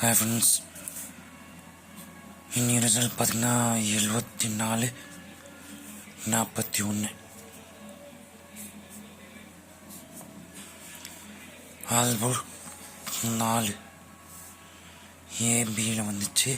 Hi friends இன்னி result பார்த்தீங்கன்னா எழுபத்தி நாலு நாற்பத்தி ஒன்று ஆல்போர் நாலு ஏபியில் வந்துச்சு.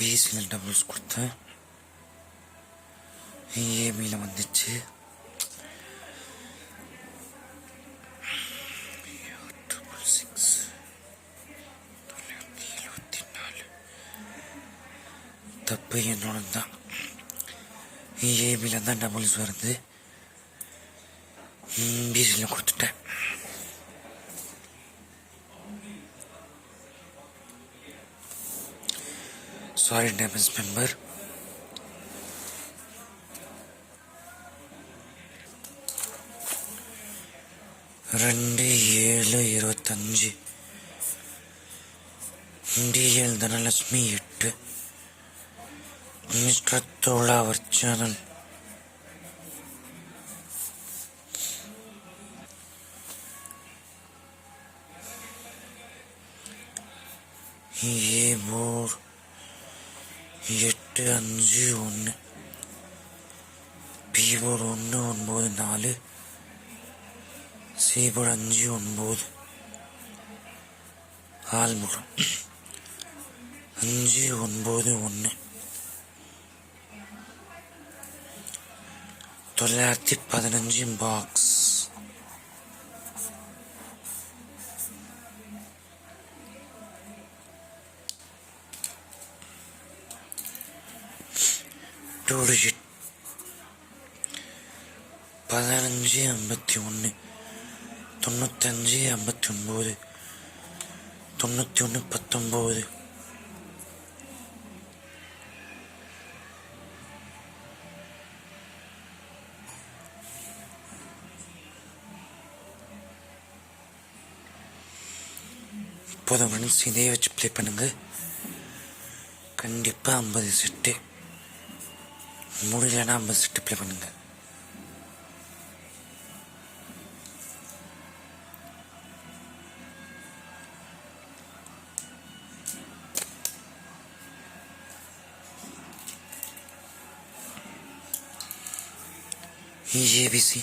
பிசியில் டபுள்ஸ் கொடுத்தேன். ஏபியில் வந்துச்சு எழுபத்தி நாலு தப்பு என்னோட தான் ஏபியில் தான் டபுள்ஸ் வருது. பிசியில் கொடுத்துட்டேன். சாரி டேமஸ் மெம்பர் ரெண்டு ஏழு இருபத்தஞ்சு. டிஎல் தனலட்சுமி எட்டு. மிஸ்டர் தோழா வர்ச்சனன் ஏ போர். எட்டு அஞ்சு ஒன்று பி போர்டு ஒன்று ஒன்பது நாலு சி போர்டு அஞ்சு ஒன்பது ஆல்முகம் அஞ்சு ஒன்பது ஒன்று தொள்ளாயிரத்தி பதினஞ்சு பாக்ஸ் பதினஞ்சு ஐம்பத்தி ஒன்று தொண்ணூத்தஞ்சு ஐம்பத்தி ஒன்பது தொண்ணூற்றி ஒன்று பத்தொம்போது போதும் ஃப்ரெண்ட்ஸ் இதே வச்சு ப்ளே பண்ணுங்க. கண்டிப்பாக ஐம்பது செட்டு முடியலன்னா ஐம்பது செட்டு ப்ளே பண்ணுங்க. ஏபிசி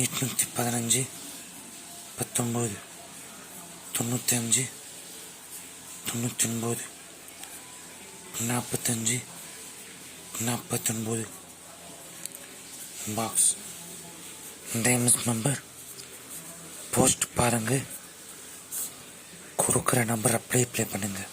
எட்நூற்றி பதினஞ்சு பத்தொம்போது தொண்ணூத்தஞ்சு தொண்ணூற்றி ஒன்பது நாற்பத்தஞ்சு நாற்பத்தொன்பது பாக்ஸ் டைமஸ் நம்பர் போஸ்ட் பாருங்கள் கொடுக்குற நம்பர் அப்படியே ப்ளே பண்ணுங்கள்